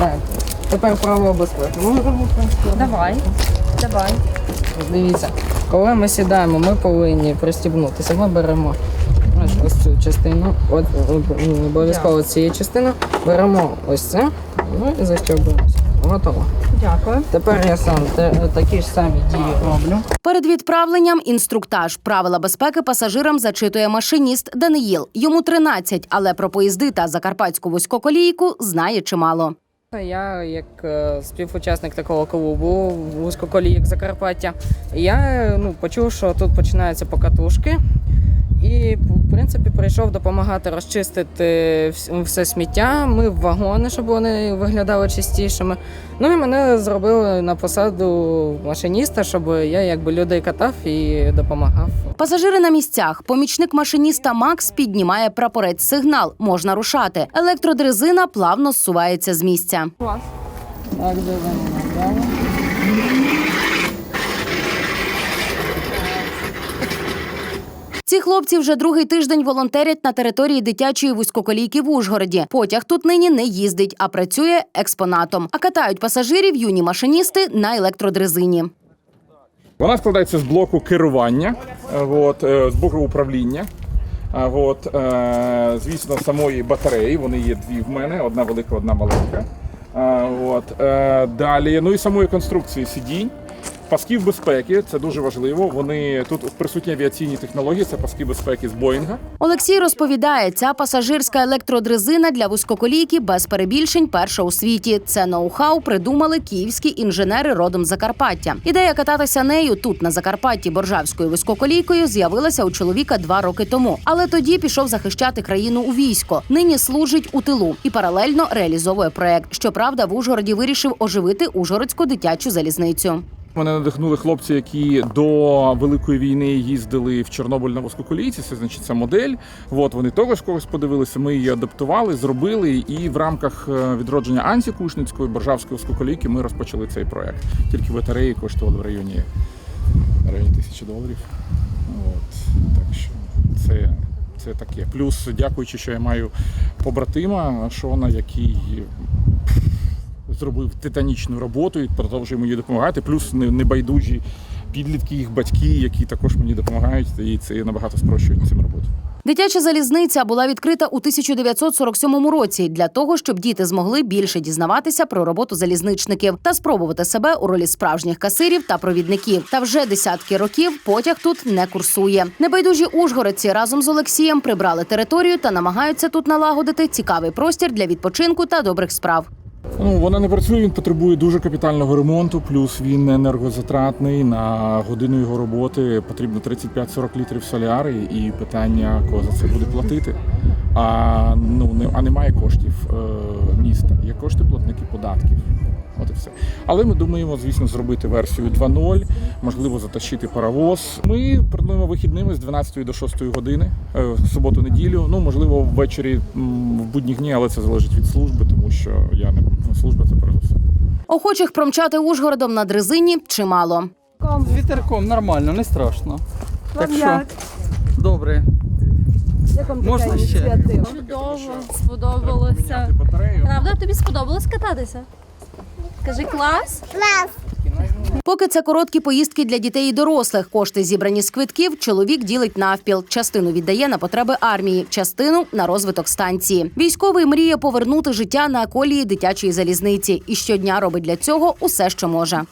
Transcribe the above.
Так, тепер право безпеки. Давай, давай. Дивіться, коли ми сідаємо, ми повинні пристібнутися. Ми беремо ось, ось цю частину, от обов'язково цією частиною, беремо ось це, ну і застягуємося. Готово. Дякую. Тепер я сам те- такі ж самі дії роблю. Перед відправленням інструктаж. Правила безпеки пасажирам зачитує машиніст Даниїл. Йому 13, але про поїзди та закарпатську вузькоколійку знає чимало. Я, як е, співучасник такого клубу вузькоколіїк Закарпаття, я ну, почув, що тут починаються покатушки. І, в принципі, прийшов допомагати розчистити все сміття. Ми в вагони, щоб вони виглядали чистішими. Ну і мене зробили на посаду машиніста, щоб я якби людей катав і допомагав. Пасажири на місцях. Помічник машиніста Макс піднімає прапорець сигнал. Можна рушати. Електродрезина плавно зсувається з місця. Клас. Так, дивимо. Ці хлопці вже другий тиждень волонтерять на території дитячої вузькоколійки в Ужгороді. Потяг тут нині не їздить, а працює експонатом. А катають пасажирів юні машиністи на електродрезині. Вона складається з блоку керування, е, от, е, з блоку управління. От, е, звісно, самої батареї, вони є дві в мене, одна велика, одна маленька. От, далі, ну і самої конструкції сидінь. Пасків безпеки, це дуже важливо. Вони тут присутні авіаційні технології, це паски безпеки з Боїнга. Олексій розповідає, ця пасажирська електродрезина для вузькоколійки без перебільшень перша у світі. Це ноу-хау придумали київські інженери родом Закарпаття. Ідея кататися нею тут на Закарпатті боржавською вузькоколійкою з'явилася у чоловіка два роки тому. Але тоді пішов захищати країну у військо. Нині служить у тилу і паралельно реалізовує проект. Щоправда, в Ужгороді вирішив оживити Ужгородську дитячу залізницю. Мене надихнули хлопці, які до великої війни їздили в Чорнобиль на вузькоколійці. Це значить ця модель. От вони також когось подивилися. Ми її адаптували, зробили. І в рамках е, відродження Ансі Кушницької боржавської вузькоколійки ми розпочали цей проект. Тільки батареї коштували в районі, районі тисячі доларів. От так що це. Це таке. Плюс, дякуючи, що я маю побратима Шона, який зробив титанічну роботу і продовжує мені допомагати. Плюс небайдужі підлітки, їх батьки, які також мені допомагають, і це набагато спрощує цим роботу. Дитяча залізниця була відкрита у 1947 році для того, щоб діти змогли більше дізнаватися про роботу залізничників та спробувати себе у ролі справжніх касирів та провідників. Та вже десятки років потяг тут не курсує. Небайдужі ужгородці разом з Олексієм прибрали територію та намагаються тут налагодити цікавий простір для відпочинку та добрих справ. Ну, вона не працює, він потребує дуже капітального ремонту, плюс він енергозатратний. На годину його роботи потрібно 35-40 літрів соляри, і питання, кого за це буде платити. А, ну, не, а немає коштів е, міста, є кошти платники податків. От і все. Але ми думаємо, звісно, зробити версію 2.0, можливо, затащити паровоз. Ми плануємо вихідними з 12 до 6 години, е, суботу-неділю. Ну, можливо, ввечері в будні дні, але це залежить від служби, тому що я не ну, служба це перш за все. Охочих промчати Ужгородом на дрезині чимало. З вітерком нормально, не страшно. Так що добре. Можна ще? Чудово, сподобалося. Правда, тобі сподобалось кататися? Кажи клас. Поки це короткі поїздки для дітей і дорослих. Кошти зібрані з квитків. Чоловік ділить навпіл. Частину віддає на потреби армії, частину на розвиток станції. Військовий мріє повернути життя на колії дитячої залізниці і щодня робить для цього усе, що може.